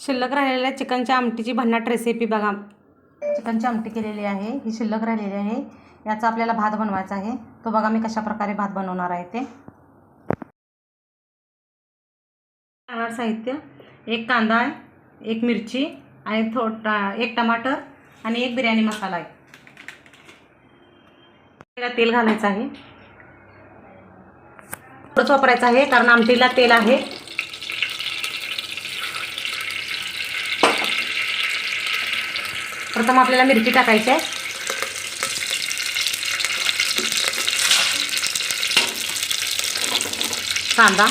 शिल्लक राहिलेल्या चिकनच्या आमटीची भन्नाट रेसिपी बघा. चिकनची आमटी केलेली आहे. ही शिल्लक राहिलेली आहे. याचा आपल्याला भात बनवायचा आहे. तो बघा मी कशा प्रकारे भात बनवणार आहे ते. लागणार साहित्य एक कांदा आहे एक मिरची आणि थो एक टमाटर आणि एक बिर्याणी मसाला आहे त्याला तेल घालायचं आहे. थोडंच वापरायचं आहे कारण आमटीला तेल आहे. प्रथम आपल्याला मिरची टाकायची आहे. कांदा.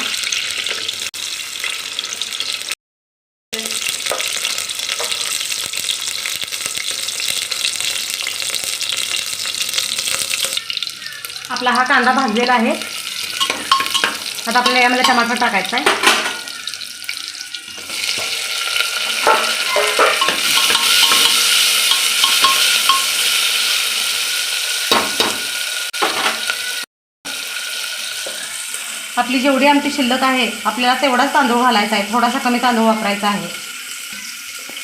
आपला हा कांदा भाजलेला आहे. आता आपल्याला यामध्ये टमाटर टाकायचं आहे. आपली जेवढी आमटी शिल्लक आहे आपल्याला तेवढाच तांदूळ घालायचा आहे. थोडासा कमी तांदूळ वापरायचा आहे.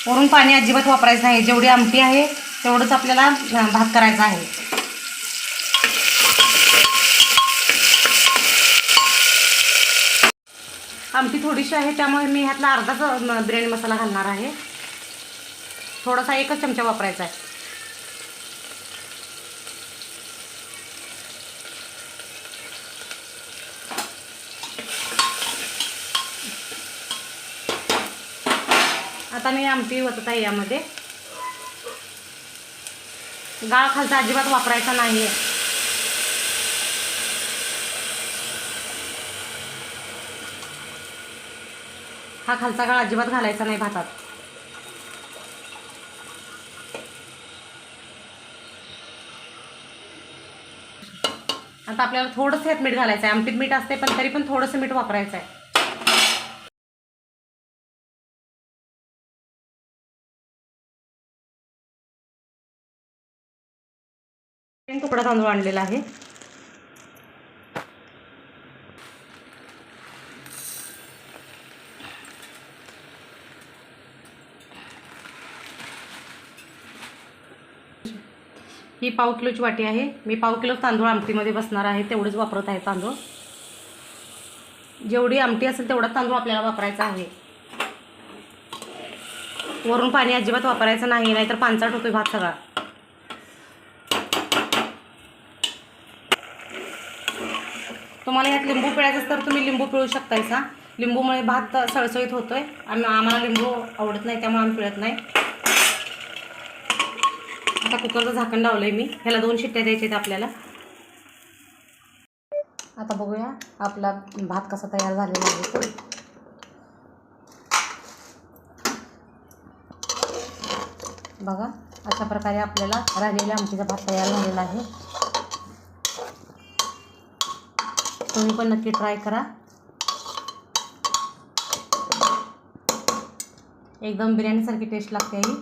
वरून पाणी अजिबात वापरायचं नाही. जेवढी आमटी आहे तेवढंच आपल्याला भात करायचा आहे. आमटी थोडीशी आहे त्यामुळे मी ह्यातला अर्धाच बिर्याणी मसाला घालणार आहे. थोडासा एकच चमचा वापरायचा आहे. आता मी आमटी होतत आहे यामध्ये. गाळ खालचा अजिबात वापरायचा नाही आहे हा खालचा गाळ अजिबात घालायचा नाही भातात. आता आपल्याला थोडंसं यात मीठ घालायचं आहे आमटीत मीठ असते पण तरी पण थोडंसं मीठ वापरायचं आहे तीन तुकडा तांदूळ आणलेला आहे. ही पाव किलोची वाटी आहे. मी पाव किलो तांदूळ आमटीमध्ये बसणार आहे. तेवढेच वापरत आहे तांदूळ. जेवढी आमटी असेल तेवढा तांदूळ आपल्याला वापरायचा आहे. वरून पाणी अजिबात वापरायचं नाही नाहीतर पांचट होतोय भात सगळा. तुम्हाला यात लिंबू पिळायचं तर तुम्ही लिंबू पिळू शकतायसा लिंबूमुळे भात सळसळीत होतो आहे आम्ही आम्हाला लिंबू आवडत नाही त्यामुळे आम्ही पिळत नाही. आता कुकरचं झाकण लावलं आहे मी. ह्याला दोन शिट्ट्या द्यायच्या आहेत आपल्याला. आता बघूया आपला भात कसा तयार झालेला आहे. बघा अशा प्रकारे आपल्याला राहिलेल्या आमटीचा भात तयार झालेला आहे. तुम्ही पण नक्की ट्राय करा. एकदम बिर्याणीसारखी टेस्ट लागते ही.